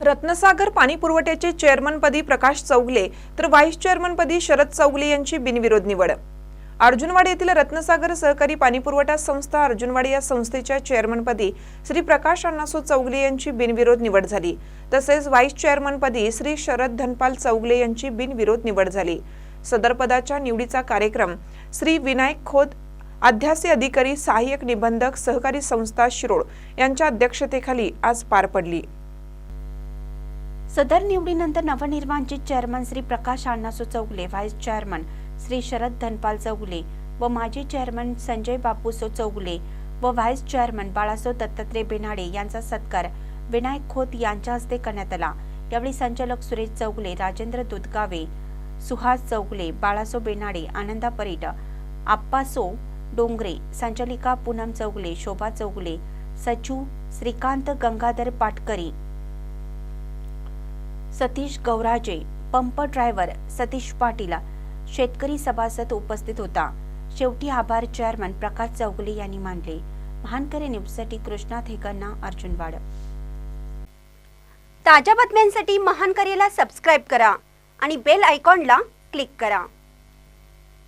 रत्नसागर पाणी पुरवठ्याचे चेअरमनपदी प्रकाश चौगले तर व्हाईस चेअरमनपदी शरद चौगले यांची बिनविरोध निवड. अर्जुनवाडी येथील रत्नसागर सहकारी पाणीपुरवठा संस्था अर्जुनवाडी या संस्थेच्या चेअरमनपदी श्री प्रकाश अण्णासो चौगले यांची बिनविरोध निवड झाली. तसेच व्हाईस चेअरमनपदी श्री शरद धनपाल चौगले यांची बिनविरोध निवड झाली. सदर पदाच्या निवडीचा कार्यक्रम श्री विनायक खोत अध्यासी अधिकारी सहाय्यक निबंधक सहकारी संस्था शिरोळ यांच्या अध्यक्षतेखाली आज पार पडली. सदर निवडीनंतर नवनिर्वांचित chairman Shri Prakash Annaso Chougule vice chairman Shri Sharad Dhanpal Chougule व माजी चेअरमन संजय बापूसो चौगले व व्हाईस चेअरमन बाळासो दत्तात्रय बेनाडे यांचा सत्कार विनायक खोत यांच्या हस्ते करण्यात आला. यावेळी संचालक सुरेश चौगले राजेंद्र दुधगावे सुहास चौगले बाळासो बेनाडे आनंदा परीट आप्पासो डोंगरे संचालिका पूनम चौगले शोभा चौगले सचू श्रीकांत गंगाधर पाटकरी सतीश गौराजे पंप ड्रायव्हर सतीश पाटील शेतकरी सभासद उपस्थित होता. शेवटी आभार चेअरमन प्रकाश चौगुले यांनी मानले. भानकरे न्यूजसाठी कृष्णा थेकरना अर्जुनवाड ताज्या बातम्यांसाठी महानकरेला सबस्क्राईब करा आणि बेल आयकॉनला क्लिक करा.